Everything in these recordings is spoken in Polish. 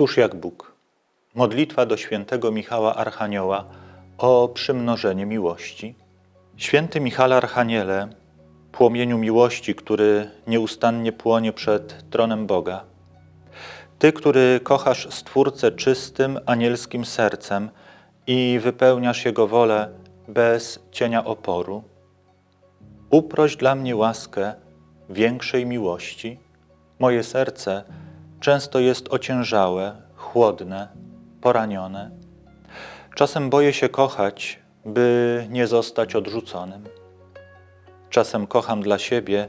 Któż jak Bóg? Modlitwa do świętego Michała Archanioła o przymnożenie miłości. Święty Michale Archaniele, płomieniu miłości, który nieustannie płonie przed tronem Boga. Ty, który kochasz Stwórcę czystym, anielskim sercem i wypełniasz Jego wolę bez cienia oporu, uproś dla mnie łaskę większej miłości. Moje serce często jest ociężałe, chłodne, poranione. Czasem boję się kochać, by nie zostać odrzuconym. Czasem kocham dla siebie,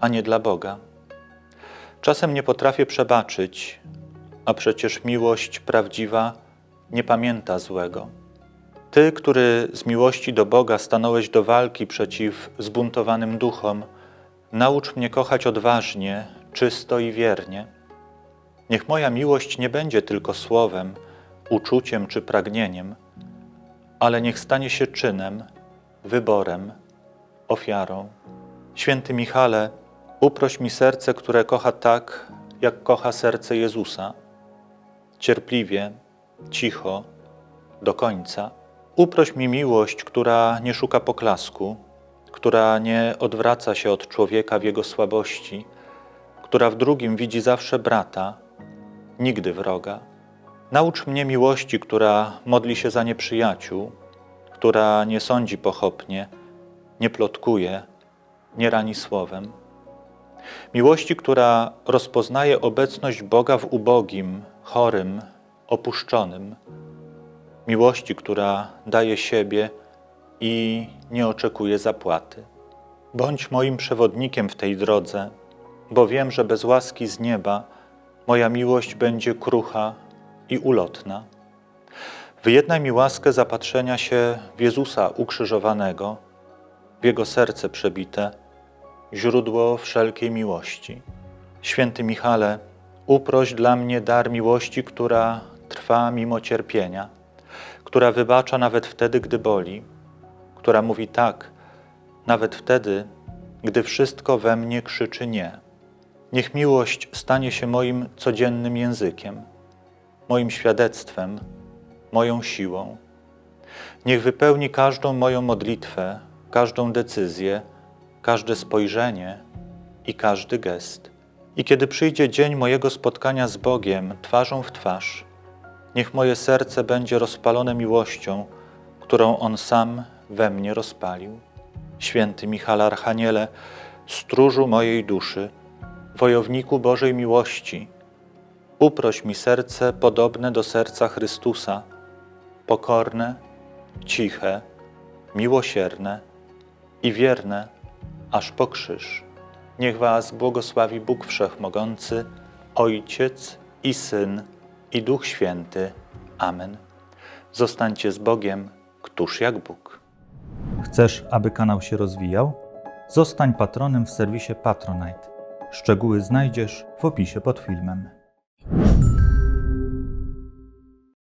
a nie dla Boga. Czasem nie potrafię przebaczyć, a przecież miłość prawdziwa nie pamięta złego. Ty, który z miłości do Boga stanąłeś do walki przeciw zbuntowanym duchom, naucz mnie kochać odważnie, czysto i wiernie. Niech moja miłość nie będzie tylko słowem, uczuciem czy pragnieniem, ale niech stanie się czynem, wyborem, ofiarą. Święty Michale, uproś mi serce, które kocha tak, jak kocha serce Jezusa. Cierpliwie, cicho, do końca. Uproś mi miłość, która nie szuka poklasku, która nie odwraca się od człowieka w jego słabości, która w drugim widzi zawsze brata, nigdy wroga. Naucz mnie miłości, która modli się za nieprzyjaciół, która nie sądzi pochopnie, nie plotkuje, nie rani słowem. Miłości, która rozpoznaje obecność Boga w ubogim, chorym, opuszczonym. Miłości, która daje siebie i nie oczekuje zapłaty. Bądź moim przewodnikiem w tej drodze, bo wiem, że bez łaski z nieba moja miłość będzie krucha i ulotna. Wyjednaj mi łaskę zapatrzenia się w Jezusa ukrzyżowanego, w Jego serce przebite, źródło wszelkiej miłości. Święty Michale, uproś dla mnie dar miłości, która trwa mimo cierpienia, która wybacza nawet wtedy, gdy boli, która mówi tak, nawet wtedy, gdy wszystko we mnie krzyczy nie. Niech miłość stanie się moim codziennym językiem, moim świadectwem, moją siłą. Niech wypełni każdą moją modlitwę, każdą decyzję, każde spojrzenie i każdy gest. I kiedy przyjdzie dzień mojego spotkania z Bogiem twarzą w twarz, niech moje serce będzie rozpalone miłością, którą On sam we mnie rozpalił. Święty Michał Archaniele, stróżu mojej duszy, wojowniku Bożej miłości, uproś mi serce podobne do serca Chrystusa, pokorne, ciche, miłosierne i wierne aż po krzyż. Niech Was błogosławi Bóg Wszechmogący, Ojciec i Syn i Duch Święty. Amen. Zostańcie z Bogiem, któż jak Bóg. Chcesz, aby kanał się rozwijał? Zostań patronem w serwisie Patronite. Szczegóły znajdziesz w opisie pod filmem.